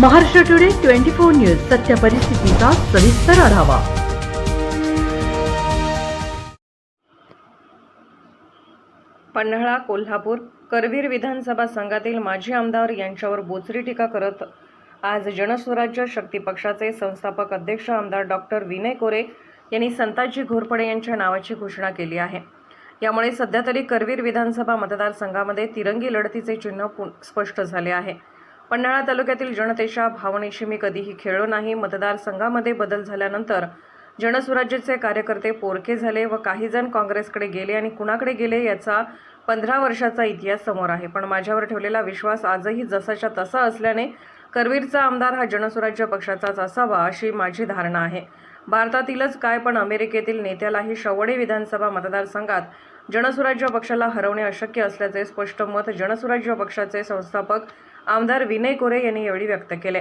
Maharashtra today twenty four news सत्य परिस्थितीचा सविस्तर आढावा. पन्हाळा कोल्हापूर करवीर विधानसभा संघातील माजी आमदार यांच्यावर बोचरी टीका करत आज जनस्वराज्य शक्ती पक्षाचे संस्थापक अध्यक्ष आमदार डॉक्टर विनय कोरे यांनी संताजी घोरपडे यांच्या नावाची घोषणा केली आहे. यामुळे सध्या तरी करवीर विधानसभा मतदारसंघामध्ये तिरंगी लढतीचे चिन्ह पु- स्पष्ट झाले आहे. पन्हाळा तालुक्यातील जनतेच्या भावनेशी मी कधीही खेळलो नाही. मतदारसंघामध्ये बदल झाल्यानंतर जनस्वराज्याचे कार्यकर्ते पोरके झाले व काही जण काँग्रेसकडे गेले आणि कुणाकडे गेले याचा पंधरा वर्षाचा इतिहास समोर आहे. पण माझ्यावर ठेवलेला विश्वास आजही जसाच्या तसा असल्याने करवीरचा आमदार हा जनस्वराज्य पक्षाचाच असावा अशी माझी धारणा आहे. भारतातीलच काय पण अमेरिकेतील नेत्यालाही शवडे विधानसभा मतदारसंघात जनस्वराज्य पक्षाला हरवणे अशक्य असल्याचे स्पष्ट मत जनस्वराज्य पक्षाचे संस्थापक आमदार विनय कोरे यांनी यावेळी व्यक्त केले.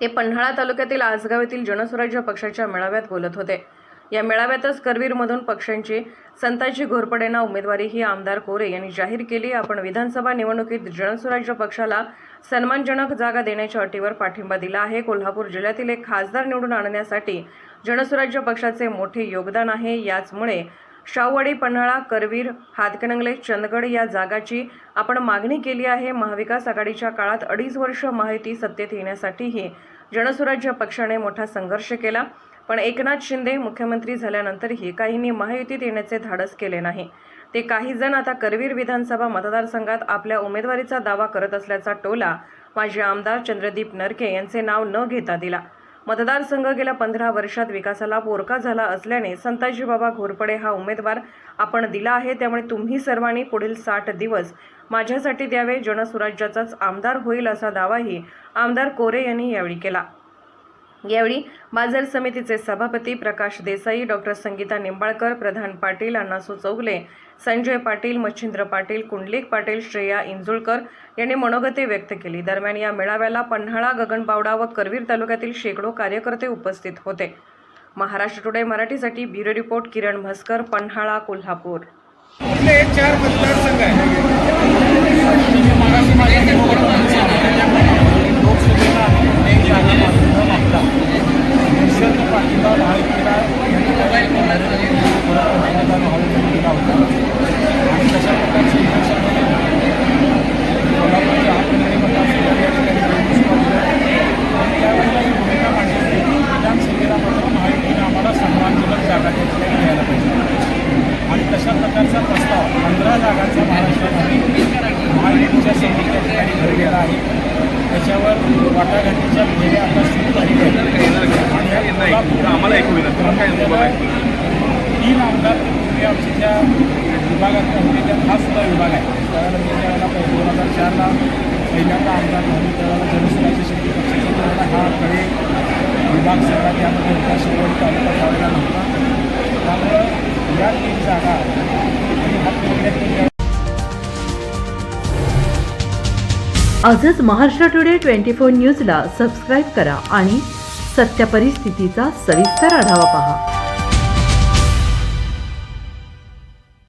ते पन्हाळा तालुक्यातील आसगाव येथील जनस्वराज्य पक्षाच्या मेळाव्यात बोलत होते. या मेळाव्यातच करवीरमधून पक्षांची संताजी घोरपडेंना उमेदवारी ही आमदार कोरे यांनी जाहीर केली. आपण विधानसभा निवडणुकीत जनस्वराज्य पक्षाला सन्मानजनक जागा देण्याच्या अटीवर पाठिंबा दिला आहे. कोल्हापूर जिल्ह्यातील एक खासदार निवडून आणण्यासाठी जनस्वराज्य पक्षाचे मोठे योगदान आहे. याचमुळे शाहूवाडी पन्हाळा करवीर हातकणंगले चंदगड या जागाची आपण मागणी केली आहे. महाविकास आघाडीच्या काळात अडीच वर्ष माहिती सत्तेत येण्यासाठीही जनसुराज्य पक्षाने मोठा संघर्ष केला. पण एकनाथ शिंदे मुख्यमंत्री झाल्यानंतरही काहींनी महायुतीत येण्याचे धाडस केले नाही. ते काही जण आता करवीर विधानसभा मतदारसंघात आपल्या उमेदवारीचा दावा करत असल्याचा टोला माजी आमदार चंद्रदीप नरके यांचे नाव न घेता दिला. मतदारसंघ गेल्या पंधरा वर्षात विकासाला पोरका झाला असल्याने संताजी बाबा घोरपडे हा उमेदवार आपण दिला आहे. त्यामुळे तुम्ही सर्वांनी पुढील साठ दिवस माझ्यासाठी द्यावे. जनसुराज्याचाच आमदार होईल असा दावाही आमदार कोरे यांनी यावेळी केला. यावेळी बाजार समितीचे सभापती प्रकाश देसाई डॉक्टर संगीता निंबाळकर प्रधान पाटील अण्णासू चौगले संजय पाटील मच्छिंद्र पाटील कुंडलिक पाटील श्रेया इंजुळकर यांनी मनोगते व्यक्त केली. दरम्यान या मेळाव्याला पन्हाळा गगनबावडा व करवीर तालुक्यातील शेकडो कार्यकर्ते उपस्थित होते. महाराष्ट्र टुडे मराठीसाठी ब्युरो रिपोर्ट किरण म्हस्कर पन्हाळा कोल्हापूर. चार मतदारसंघ म्हणजे आहे महाराष्ट्र माझ्या लोकसभेला एक जागा मात्र न मागता निःशर्त पाठिंबा महायुतीला पंतप्रधान महायुतीने दिला होता आणि तशा प्रकारची इलेक्शनमध्ये कोल्हापूरच्या हातकणंगले मतदारसंघात या ठिकाणी निवडणूक सुरू होती. आणि त्यावेळेला ही भूमिका मांडली होती की विधानसभेला मात्र महायुतीने आम्हाला सन्मानजनक जागा त्या ठिकाणी घ्यायला पाहिजे. आणि तशा प्रकारचा प्रस्ताव पंधरा जागांचा महाराष्ट्रामध्ये महायुतीच्या समोर त्या ठिकाणी घडलेला आहे. त्याच्यावर वाटाघाटीच्या भेट्या आता सुरू झालेल्या आहेत आम्हाला? तीन आमदार पूर्वी आमच्या ज्या विभागात होते हा सुद्धा विभाग आहे. मी त्यावेळेला दोन हजार चारला पहिल्यांदा आमदार झालो त्यावेळेला जनसुराज्य शक्ती पक्षाचा हा कडे विभाग सगळा त्यामध्ये होता शेवट तालुका त्यावेळेला नव्हता. त्यामुळं या तीन जागा आणि हातकणंगल्यात आजच महाराष्ट्र टुडे ट्वेंटी फोर न्यूजला सबस्क्राईब करा आणि सत्य परिस्थितीचा सविस्तर आढावा पहा.